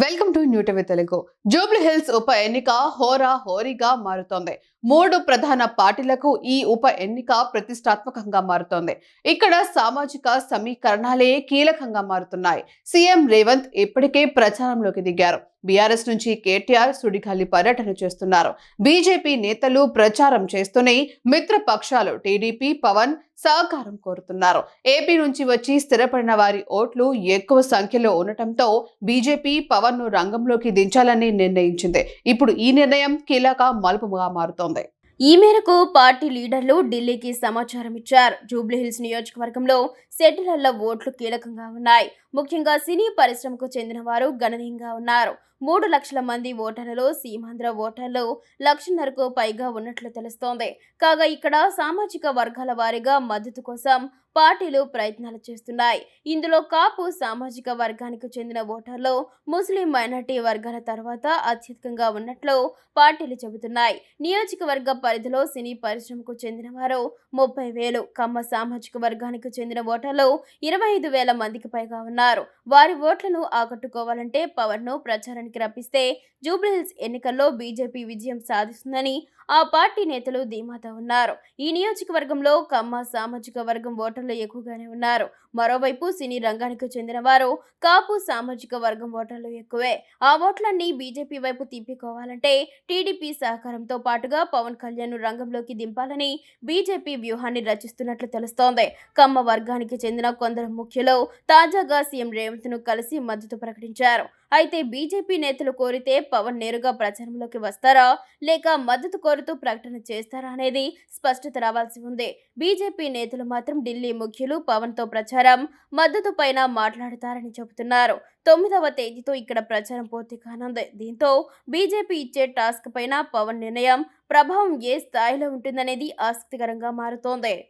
Welcome to new TV Telugu Jubilee Hills ఉప ఎన్నిక హోరా హోరీగా మారుతోంది. మూడు ప్రధాన పార్టీలకు ఈ ఉప ఎన్నిక ప్రతిష్టాత్మకంగా మారుతోంది. ఇక్కడ సామాజిక సమీకరణాలే కీలకంగా మారుతున్నాయి. సీఎం రేవంత్ ఇప్పటికే ప్రచారంలోకి దిగారు. బీఆర్ఎస్ నుంచి కేటీఆర్ సుడిగాలి పర్యటన చేస్తున్నారు. బీజేపీ నేతలు ప్రచారం చేస్తూనే మిత్రపక్షాలు టీడీపీ పవన్ సహకారం కోరుతున్నారు. ఏపీ నుంచి వచ్చి స్థిరపడిన వారి ఓట్లు ఎక్కువ సంఖ్యలో ఉండటంతో బీజేపీ పవన్ను రంగంలోకి దించాలని నిర్ణయించింది. ఇప్పుడు ఈ నిర్ణయం కీలక మలుపుగా మారుతోంది. ఈ మేరకు పార్టీ లీడర్లు ఢిల్లీకి సమాచారం ఇచ్చారు. జూబ్లీహిల్స్ నియోజకవర్గంలో సెటిలర్ల ఓట్లు కీలకంగా ఉన్నాయి. ముఖ్యంగా సినీ పరిశ్రమకు చెందిన వారు గణనీయంగా ఉన్నారు. మూడు లక్షల మంది ఓటర్లలో సీమాంధ్ర ఓటర్లు లక్షన్నరకు పైగా ఉన్నట్లు తెలుస్తోంది. కాగా ఇక్కడ సామాజిక వర్గాల వారీగా మద్దతు కోసం పార్టీలు ప్రయత్నాలు చేస్తున్నాయి. ఇందులో కాపు సామాజిక వర్గానికి చెందిన ఓటర్లు ముస్లిం మైనార్టీ వర్గాల తర్వాత అత్యధికంగా ఉన్నట్లు పార్టీలు చెబుతున్నాయి. నియోజకవర్గ పరిధిలో సినీ పరిశ్రమకు చెందిన వారు ముప్పై వేలు కమ్మ సామాజిక వర్గానికి చెందిన ఓటర్లు ఇరవై ఐదు వేల మందికి పైగా ఉన్నారు. వారి ఓట్లను ఆకట్టుకోవాలంటే పవన్ను ప్రచారానికి రప్పిస్తే జూబ్లీహిల్స్ ఎన్నికల్లో బీజేపీ విజయం సాధిస్తుందని ఆ పార్టీ నేతలు ధీమాతో ఉన్నారు. ఈ నియోజకవర్గంలో కమ్మ సామాజిక వర్గం ఓటర్లు ఎక్కువగానే ఉన్నారు. మరోవైపు సినీ రంగానికి చెందిన వారు కాపు సామాజిక వర్గం ఓటర్లు ఎక్కువే. ఆ ఓట్లన్నీ బీజేపీ వైపు తిప్పికోవాలంటే టీడీపీ సహకారంతో పాటుగా పవన్ కళ్యాణ్ రంగంలోకి దింపాలని బీజేపీ వ్యూహాన్ని రచిస్తున్నట్లు తెలుస్తోంది. కమ్మ వర్గానికి చెందిన కొందరు ముఖ్యులు తాజాగా సీఎం రేవంత్ను కలిసి మద్దతు ప్రకటించారు. అయితే బీజేపీ నేతలు కోరితే పవన్ నేరుగా ప్రచారంలోకి వస్తారా? లేక మద్దతు కోరుతూ ప్రకటన చేస్తారా అనేది స్పష్టత రావాల్సి ఉంది. బీజేపీ నేతలు మాత్రం ఢిల్లీ ముఖ్యులు పవన్తో ప్రచారం మద్దతు పైన మాట్లాడతారని చెబుతున్నారు. తొమ్మిదవ తేదీతో ఇక్కడ ప్రచారం పూర్తి కానుంది. దీంతో బీజేపీ ఇచ్చే టాస్క్ పైన పవన్ నిర్ణయం ప్రభావం ఏ స్థాయిలో ఉంటుందనేది ఆసక్తికరంగా మారుతోంది.